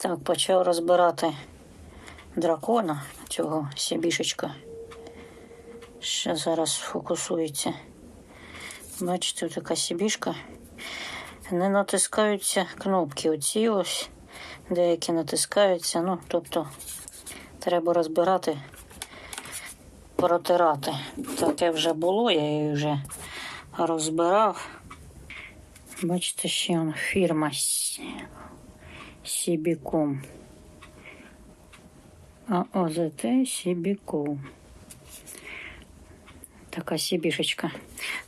Так, почав розбирати дракона, цього сібішечка. Ще зараз фокусується. Бачите, така сібішка. Не натискаються кнопки. Оці ось деякі натискаються. Ну, тобто треба розбирати, протирати. Таке вже було, я її вже розбирав. Бачите, ще он фірма Сібіком. А ОЗТ Сібіком. Така сібішечка.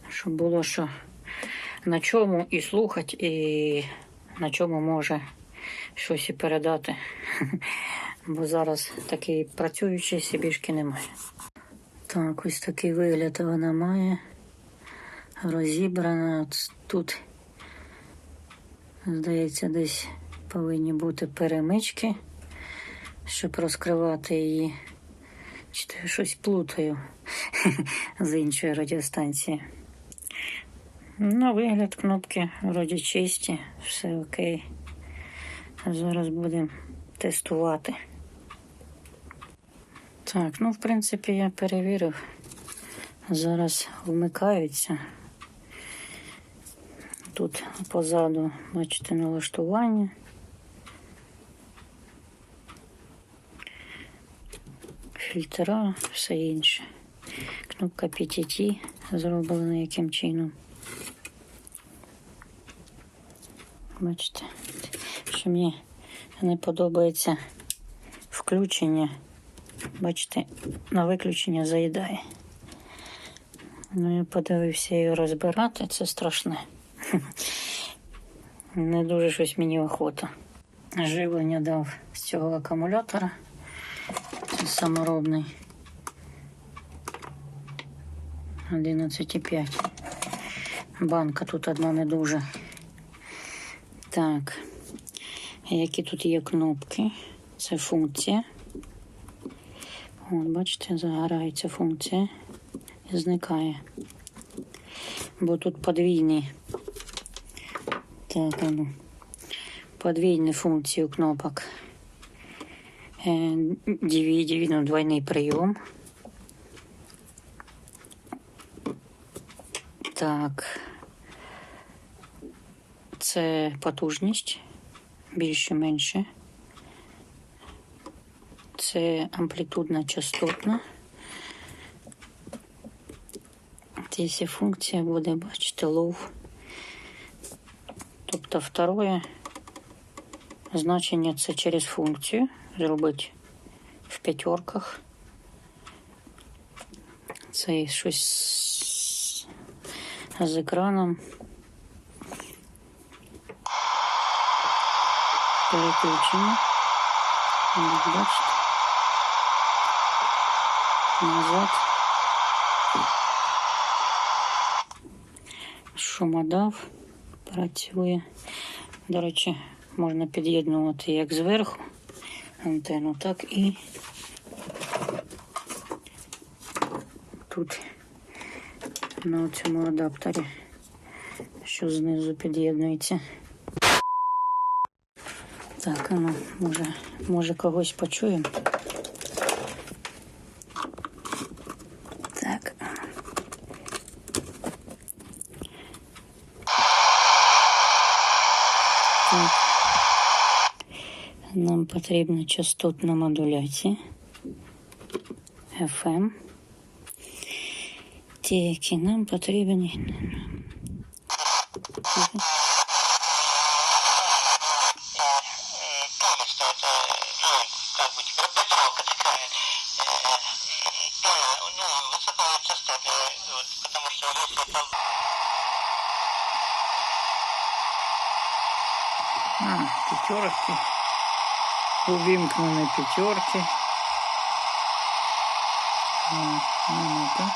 Щоб було що на чому і слухати, і на чому може щось і передати. Бо зараз такої працюючої сібішки немає. Так, ось такий вигляд вона має. Розібрана тут. Здається, десь повинні бути перемички, щоб розкривати її. Чи то я щось плутаю з іншої радіостанції. На вигляд кнопки вроді чисті, все окей. Зараз будемо тестувати. Так, ну в принципі я перевірив. Зараз вмикаються. Тут позаду, бачите, налаштування. Фільтра, все інше. Кнопка PTT зроблена яким чином. Бачите, що мені не подобається включення. Бачите, на виключення заїдає. Ну, я подивився її розбирати, це страшне. Не дуже щось мені охота. Живлення дав з цього акумулятора. Саморобний. 11,5. Банка тут одна не дуже. Так. Які тут є кнопки? Це функція. От, бачите, загорається функція і зникає. Бо тут подвійні. Так, ну. Подвійні функції кнопок. Е, DVD, ну, двойний прийом. Так. Це потужність. Більше менше. Це амплітудна частотна. Ця функція буде, бачите, low. Тобто второе значення це через функцію зробити в п'ятерках. Це щось з екраном. Переключення. От, Бачите. Назад. Шумодав працює. До речі, Можна під'єднувати як зверху антенну, так і тут на цьому адаптері, що знизу під'єднується. Так, ну, може, може когось почуємо. Так. Так Нам потрібна частотна модуляція FM. Ті, які нам потрібні. полностью это, ну, как бы пропрацовка такая, э, э, ну, высокого частоты, вот, потому что если там А, пятерки. увімкнені п'ятерки. Ну, ну,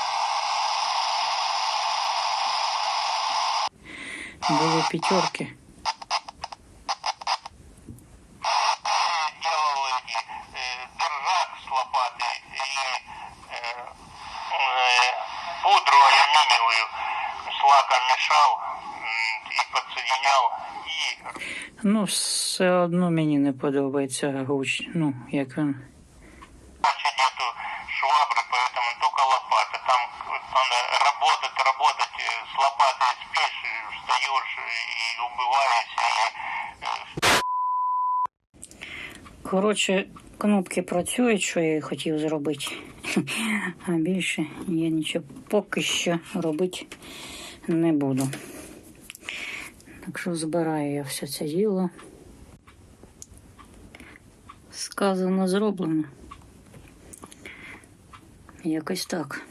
Були п'ятерки. Пудрою, алюмінієвою, шлаком мішав. с лопаты и э, э, пудру алюминиевую с лаком мешал м, и подсоединял и Ігор. Ну, все одно мені не подобається гуч. Ну, як він. Вообще нету швабры, поэтому только лопата. Там надо работать, работать. э, С лопатой спишь, и встаешь и убиваешься. И, э, Коротше, кнопки працюють, що я і хотів зробити. А більше я нічого поки що робити не буду. Так що збираю я все це діло. Сказано, зроблено. Якось так.